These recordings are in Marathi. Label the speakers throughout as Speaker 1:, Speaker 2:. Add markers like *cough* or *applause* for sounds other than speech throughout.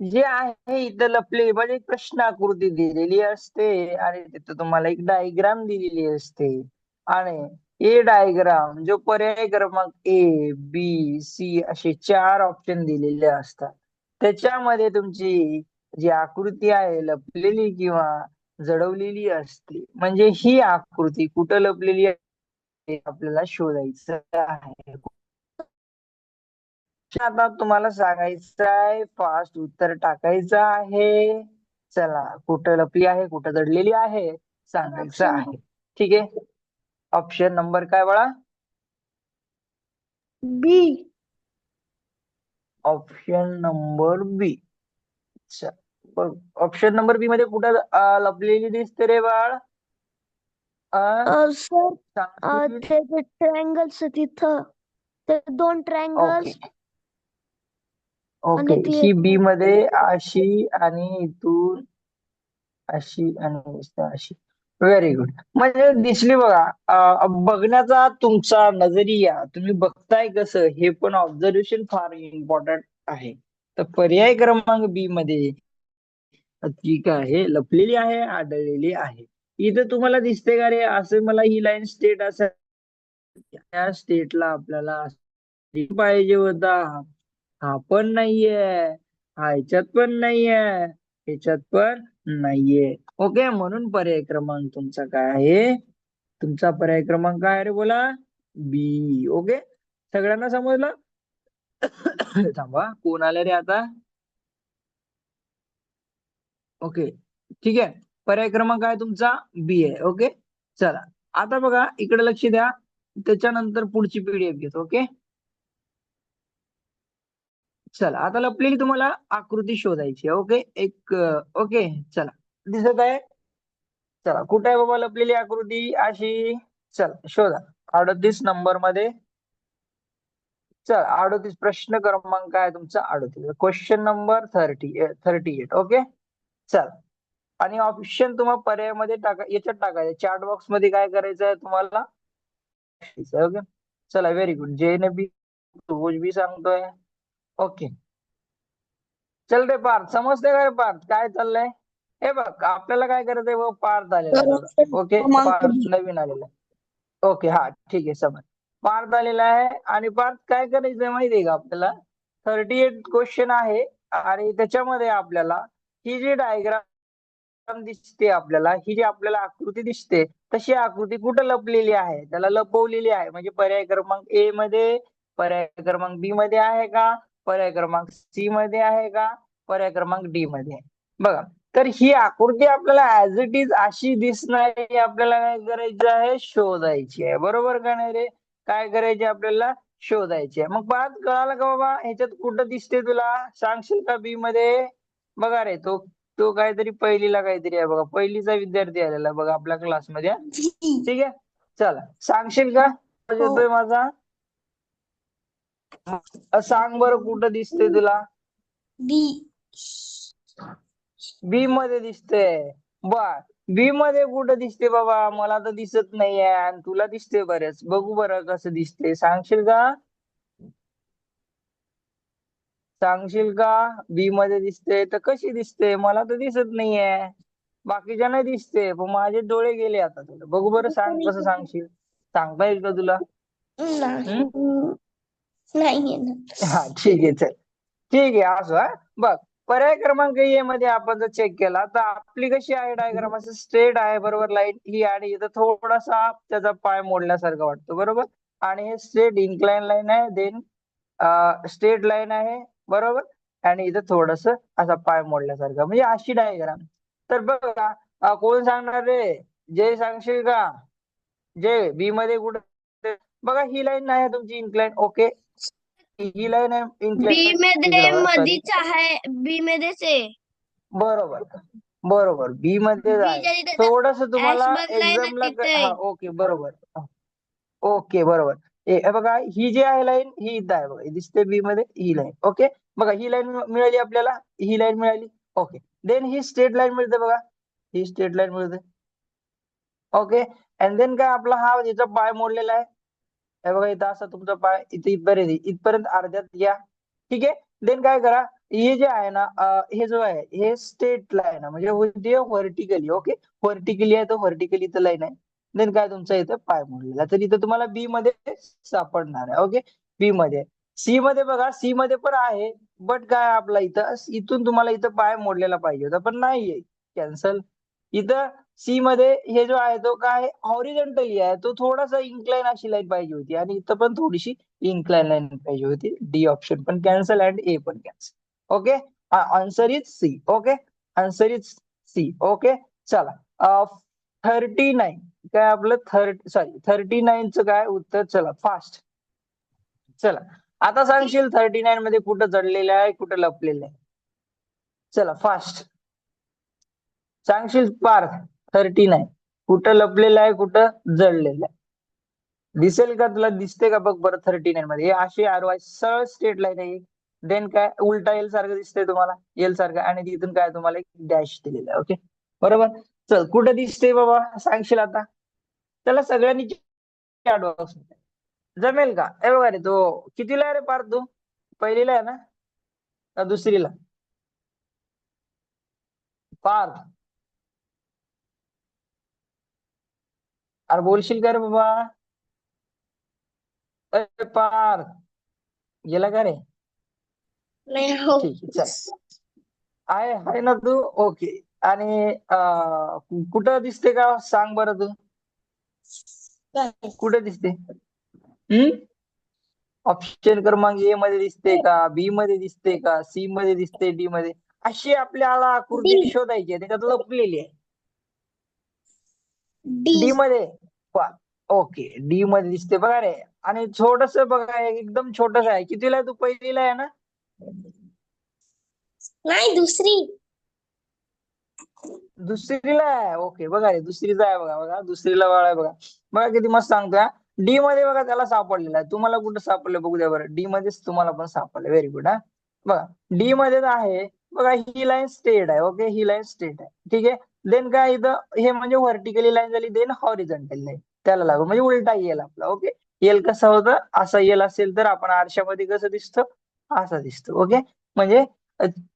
Speaker 1: जे आहे इथं लपले म्हणजे एक प्रश्न आकृती दिलेली असते. आणि तिथं तुम्हाला एक डायग्राम दिलेली असते. आणि ए डायग्राम जो पर्याय क्रमांक ए बी सी असे चार ऑप्शन दिलेले असतात. त्याच्यामध्ये तुमची जी आकृती आहे लपलेली किंवा जडवलेली असते. म्हणजे ही आकृती कुठं लपलेली आहे आपल्याला शोधायचं आहे. आता तुम्हाला सांगायचं आहे फास्ट उत्तर टाकायचं आहे. चला कुठं लपली आहे कुठं दडलेली आहे सांगायचं. आहे. ठीक आहे? ऑप्शन नंबर काय बाळा?
Speaker 2: B
Speaker 1: option number B option number B मध्ये कुठं लपलेली दिसते रे बाळ?
Speaker 2: सर ट्रायंगल्स तिथं ते दोन ट्रायंगल्स
Speaker 1: ओके
Speaker 2: ती
Speaker 1: ही बी मध्ये अशी आणि इथून अशी आणि अशी. व्हेरी गुड म्हणजे दिसली बघा बघण्याचा तुमचा नजरिया तुम्ही बघताय कसं हे पण ऑब्झर्वेशन फार इम्पॉर्टंट आहे. तर पर्याय क्रमांक बी मध्ये ती काय आहे लपलेली आहे आढळलेली आहे. इथं तुम्हाला दिसते का रे असं मला ही लाईन स्टेट असं त्या स्टेटला आपल्याला पाहिजे होता. हा पण नाहीये. हा ह्याच्यात पण नाहीये. ह्याच्यात पण नाहीये. ओके म्हणून पर्याय क्रमांक तुमचा काय आहे? तुमचा पर्याय क्रमांक काय आहे रे बोला? बी ओके सगळ्यांना समजलं? *coughs* थांबा कोण आलं रे आता? ओके ठीक आहे. पर्याय क्रमांक काय तुमचा? बी आहे. ओके चला. आता बघा इकडे लक्ष द्या. त्याच्यानंतर पुढची पीडीएफ घेतो. ओके चला आता लपलेली तुम्हाला आकृती शोधायची आहे. ओके? एक ओके? चला. दिसत आहे? चला. कुठे आहे बाबा लपलेली आकृती अशी? चला शोधा. अडतीस नंबरमध्ये चला अडतीस प्रश्न क्रमांक आहे तुमचा अडतीस. Question number thirty thirty eight okay? चला. आणि ऑप्शन तुम्हाला पर्यायामध्ये टाका याच्यात टाकायचं चार्ट बॉक्समध्ये काय करायचं आहे तुम्हाला? ओके? चला व्हेरी गुड जे ने बी बी सांगतोय. ओके. चल रे पार्थ समजते का रे पार्थ? काय चाललंय? हे बघ आपल्याला काय करायचंय बघ पार्थ आलेला आहे. ओके? पार्थ. नवीन आलेला आहे. ओके हा ठीक आहे समज. पार्थ आलेला आहे आणि पार्थ काय करायचंय माहितीये का आपल्याला? थर्टी एट क्वेश्चन आहे आणि त्याच्यामध्ये आपल्याला ही जी डायग्राम दिसते आपल्याला ही जी आपल्याला आकृती दिसते तशी आकृती कुठं लपलेली आहे? त्याला लपवलेली आहे. म्हणजे पर्याय क्रमांक ए मध्ये पर्याय क्रमांक बी मध्ये आहे का? पर्याय क्रमांक सी मध्ये आहे का? पर्याय क्रमांक डी मध्ये. बघा तर ही आकृती आपल्याला ऍज इट इज अशी दिसणारी आपल्याला काय करायची आहे? शोधायची आहे. बरोबर का नाही रे? काय करायची आपल्याला? शोधायची आहे. मग पाच कळालं का बाबा? ह्याच्यात कुठं दिसते तुला? सांगशील का बी मध्ये? बघा रे तो तो काहीतरी पहिलीला काहीतरी आहे बघा. पहिलीचा विद्यार्थी आलेला बघा आपल्या क्लासमध्ये. ठीक आहे? चला सांगशील का?
Speaker 2: हो.
Speaker 1: माझा? अ, सांग बरं कुठं दिसते तुला?
Speaker 2: बी
Speaker 1: बी मध्ये दिसते बर. बी मध्ये कुठं दिसते बाबा? मला तर दिसत नाहीये आणि तुला दिसते बरेच. बघू बरं कसं दिसते सांगशील का? सांगशील का? बी मध्ये दिसते तर कशी दिसते मला तर दिसत नाहीये. बाकीच्या नाही दिसते पण माझे डोळे गेले आता तुला. बघू बरं सांग कसं सांगशील? सांगता येईल का तुला?
Speaker 2: नाही. नाही
Speaker 1: हा ठीक आहे चल. ठीक आहे असं हा? बघ पर्याय क्रमांक ए मध्ये आपण जर चेक केला तर आपली कशी आहे डायग्राम असं स्ट्रेट आहे बरोबर? लाईन ही आणि इथं थोडासा त्याचा पाय मोडल्यासारखा वाटतो बरोबर? आणि हे स्ट्रेट इन्क्लाइन लाईन आहे देन स्ट्रेट लाईन आहे बरोबर? आणि इथं थोडस असा पाय मोडल्यासारखा म्हणजे अशी डायग्राम तर बघा कोण सांगणार रे? जय सांगशील का? जय बी मध्ये कुठे? बघा ही लाईन आहे तुमची इन्क्लाइन ओके ही लाईन आहे
Speaker 2: बी इन्क्लाइनमध्ये
Speaker 1: बघा, sorry.
Speaker 2: मधीच आहे. बी मध्येच आहे.
Speaker 1: बरोबर. बरोबर. बी मध्ये थोडस तुम्हाला एक्झामला ओके बरोबर. ओके बरोबर. ए बघा ही जी आहे लाईन ही इथं आहे बघा. दिसते बी मध्ये ही लाईन. ओके बघा ही लाईन मिळाली आपल्याला. ही लाईन मिळाली. ओके देन ही स्ट्रेट लाईन मिळते बघा. ही स्ट्रेट लाईन मिळते. ओके अँड देन काय आपला हा याचा पाय मोडलेला आहे. हे बघा इथं असा तुमचा पाय इथे इथपर्यंत इथपर्यंत अर्ध्यात या ठीक आहे? देन काय करा हे जे आहे ना हे जो आहे हे स्टेट लाईन आहे. म्हणजे होते व्हर्टिकली ओके व्हर्टिकली आहे तर व्हर्टिकली इथं लाईन आहे. देन काय तुमचा इथं पाय मोडलेला आहे. तर इथं तुम्हाला बी मध्ये सापडणार आहे ओके बी मध्ये. सी मध्ये बघा सी मध्ये पण आहे बट काय आपला इथं इथून तुम्हाला इथं पाय मोडलेला पाहिजे होता पण नाहीये. कॅन्सल इथं सी मध्ये हे जो आहे तो काय हॉरिझॉन्टली आहे तो थोडासा इन्क्लाइन अशी लाईन पाहिजे होती. आणि इथं पण थोडीशी इन्क्लाइन लाईन पाहिजे होती. डी ऑप्शन पण कॅन्सल अँड ए पण cancel okay answer is C okay answer is C okay चला. थर्टी नाईन काय आपलं थर्टी सॉरी थर्टी नाईनचं काय उत्तर? चला फास्ट चला. आता सांगशील थर्टी नाईन मध्ये कुठं जडलेलं आहे कुठं लपलेलं आहे? चला फास्ट सांगशील पार्थ. Thirty nine. कुठं लपलेलं आहे कुठं जळलेलं आहे. दिसेल का तुला? दिसते का बघ बरं थर्टी नाईन मध्ये. अशी आरवाय सरळ स्टेट लाईन आहे देन काय? उलटा एल सारखं दिसतंय तुम्हाला. एल सारखं. आणि तिथून काय तुम्हाला एक डॅश दिलेला आहे. ओके बरोबर? चल कुठं दिसते बाबा? सांगशील आता? त्याला सगळ्यांनी जमेल का? ए बघा रे तो कितीला आहे रे पार तू? पहिलीला आहे ना? दुसरीला? पार. अरे बोलशील का रे बाबा? अरे पार्थ गेला का रे?
Speaker 2: नाही हो.
Speaker 1: ठीक आहे चल. आहे आहे ना तू? ओके. आणि अं, कु- कुठं दिसते का? सांग बरं तू. कुठे दिसते? हम्म? ऑप्शन क्रमांक ए मध्ये दिसते का? बी मध्ये दिसते का? सी मध्ये दिसते डी मध्ये? अशी आपल्याला आकृती. शोधायची आहे त्याच्यात लपलेली आहे.
Speaker 2: डी.
Speaker 1: मध्ये ओके डी मध्ये दिसते बघा रे आणि छोटस बघा एकदम छोटस आहे. कितीला तू? पहिलीला आहे ना?
Speaker 2: नाही दुसरी.
Speaker 1: दुसरीला आहे? ओके बघा रे दुसरीचा आहे बघा बघा दुसरीला बाळ आहे बघा. बघा किती मस्त सांगतोय डी मध्ये बघा त्याला सापडलेला आहे. तुम्हाला कुठं सापडलं बघू द्या बरं. डी मध्येच तुम्हाला पण सापडलं. व्हेरी गुड हा. बघा डी मध्ये आहे. बघा ही लाईन स्ट्रेट आहे ओके? ही लाईन स्ट्रेट आहे. ठीक आहे? देन काय इथं? हे म्हणजे व्हर्टिकली लाईन झाली देन हॉरिझॉन्टल लाईन त्याला लागू. म्हणजे उलटा येल आपला. ओके येल कसं होतं? असा येल असेल तर आपण आरशामध्ये कसं दिसतं? असा दिसतो. ओके म्हणजे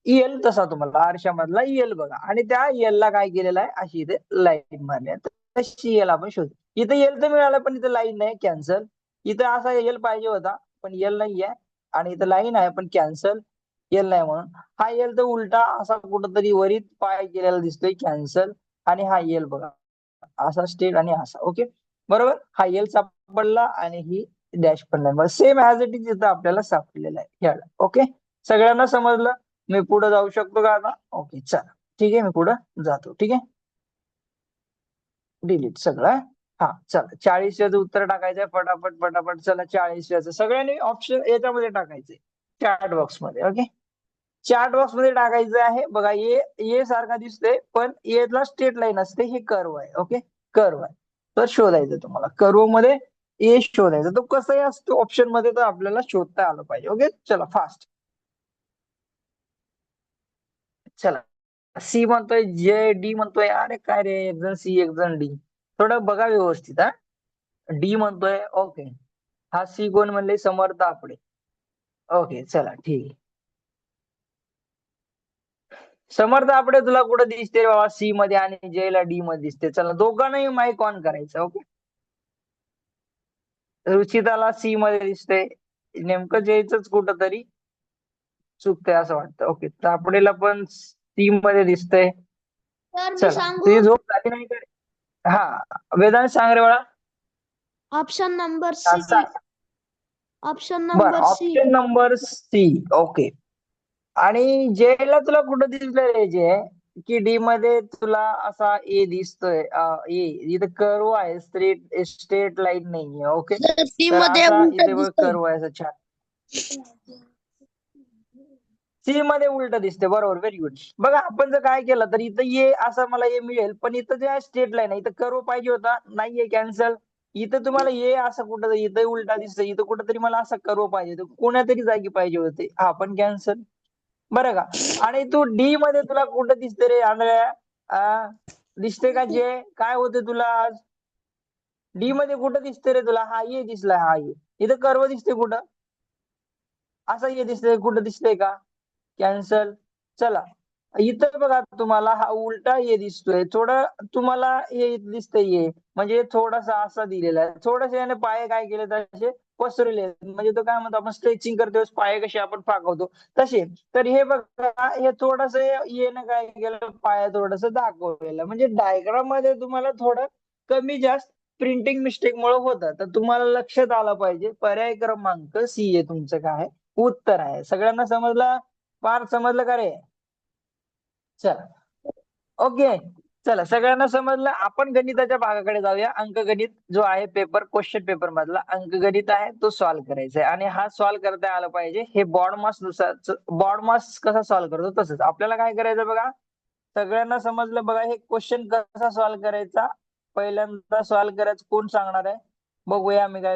Speaker 1: येल तसा तुम्हाला. आरशामधला येल बघा. आणि त्या येलला काय केलेलं आहे? अशी इथे लाईन मारली तशी येल आपण शोधू. इथं येल तर मिळालं पण इथं लाईन नाही. कॅन्सल इथं असा येल पाहिजे होता पण येल नाही आहे आणि इथं लाईन आहे पण कॅन्सल एल नाही म्हणून. हा येल तर उलटा असा कुठंतरी वरीत पाय केलेला दिसतोय कॅन्सल आणि हा येल बघा. असा स्टेट आणि असा ओके बरोबर? हा येल सापडला आणि ही डॅश पण नाही. सेम ऍज इट इज इथं आपल्याला सापडलेला आहे. याला ओके सगळ्यांना समजलं? मी पुढे जाऊ शकतो का आता? ओके चला. ठीक आहे मी पुढे जातो. ठीक आहे? डिलीट सगळं हा? चला. चाळीस याचं उत्तर टाकायचंय पटापट पटापट. चला चाळीस याचं सगळ्यांनी ऑप्शन याच्यामध्ये टाकायचंय. चॅट बॉक्समध्ये ओके चार्ट बॉक्समध्ये टाकायचं आहे. बघा ए ए सारखा दिसतोय पण एला स्ट्रेट लाईन असते. हे कर्व आहे ओके कर्व आहे. तर शोधायचं तुम्हाला. कर्वमध्ये ए शोधायचं. तो कसंही असतो ऑप्शनमध्ये तर आपल्याला शोधता आलं पाहिजे ओके चला फास्ट चला. सी म्हणतोय जे डी म्हणतोय. अरे काय रे एक जण सी एक जण डी थोडं बघा व्यवस्थित हा. डी म्हणतोय ओके हा सी कोण म्हणले? समर्थ आपडे. ओके चला ठीक आहे. समर्थ आपडे तुला कुठं दिसते रे बाबा? सी मध्ये आणि जे ला डी मध्ये दिसते. चला दोघांनाही माईक ऑन करायचं ओके रुचिताला सी मध्ये दिसते. नेमकं जयच कुठं तरी चुकतंय असं वाटतं. ओके तापडेला पण सी मध्ये दिसतंय.
Speaker 2: तर
Speaker 1: तुझी झोप झाली नाही का? हा वेदांत सांग रे बाळा.
Speaker 2: Option number C. ऑप्शन
Speaker 1: बरं
Speaker 2: number C
Speaker 1: option number C okay आणि जे ला तुला कुठं दिसलं रे जे? की डी मध्ये तुला असा ए दिसतोय ए इथं कर्व आहे स्ट्रेट स्ट्रेट लाईन नाहीये ओके
Speaker 2: सी मध्ये दिसतंय.
Speaker 1: कर्व आहे असं छान. सी मध्ये उलट दिसते बरोबर व्हेरी गुड बघा आपण जर काय केलं तर इथं ये असं मला ये मिळेल पण इथं जे आहे स्ट्रेट लाईन आहे इथं कर्व पाहिजे होता नाहीये कॅन्सल इथं तुम्हाला ये असं कुठं इथं उलटा दिसतं इथं कुठंतरी मला असं कर्व पाहिजे होतं कोण्यातरी जागी पाहिजे होते. हा पण कॅन्सल बरं का? आणि तू डी मध्ये तुला कुठं दिसते रे आंधळ्या? दिसते का जे काय होते तुला आज? डी मध्ये कुठं दिसते रे तुला? हा ये दिसला हा ये. इथं कर्व दिसते कुठं? असं ये दिसतंय कुठं दिसतंय का? कॅन्सल चला. इथं बघा तुम्हाला हा उलटा ये दिसतोय. थोडं तुम्हाला हे दिसतंय ये म्हणजे थोडासा असा दिलेला आहे. थोडस याने पाय काय केले तसे पसरले. म्हणजे तो काय म्हणतो आपण स्ट्रेचिंग करतो पाय कसे आपण पाकवतो तसे. तर हे बघा हे थोडस येणं काय केलं पाय थोडस दाखवलेलं. म्हणजे डायग्राममध्ये तुम्हाला थोडं कमी जास्त प्रिंटिंग मिस्टेक मुळे होतं. तर तुम्हाला लक्षात आलं पाहिजे. पर्याय क्रमांक सी आहे तुमचं काय? उत्तर आहे. सगळ्यांना समजलं? फार समजलं का रे? चला. ओके. चला सगळ्यांना समजलं? आपण गणिताच्या भागाकडे जाऊया. अंकगणित जो आहे पेपर क्वेश्चन पेपर मधला अंकगणित आहे तो सॉल्व्ह करायचा आहे. आणि हा सॉल्व्ह करता आला पाहिजे. हे बॉडमासनुसार बॉडमास कसा सॉल्व्ह करतो? तसंच. आपल्याला काय करायचं बघा? सगळ्यांना समजलं बघा हे क्वेश्चन कसा सॉल्व्ह करायचा? पहिल्यांदा सॉल्व्ह करायचं कोण सांगणार आहे? बघूया आम्ही काय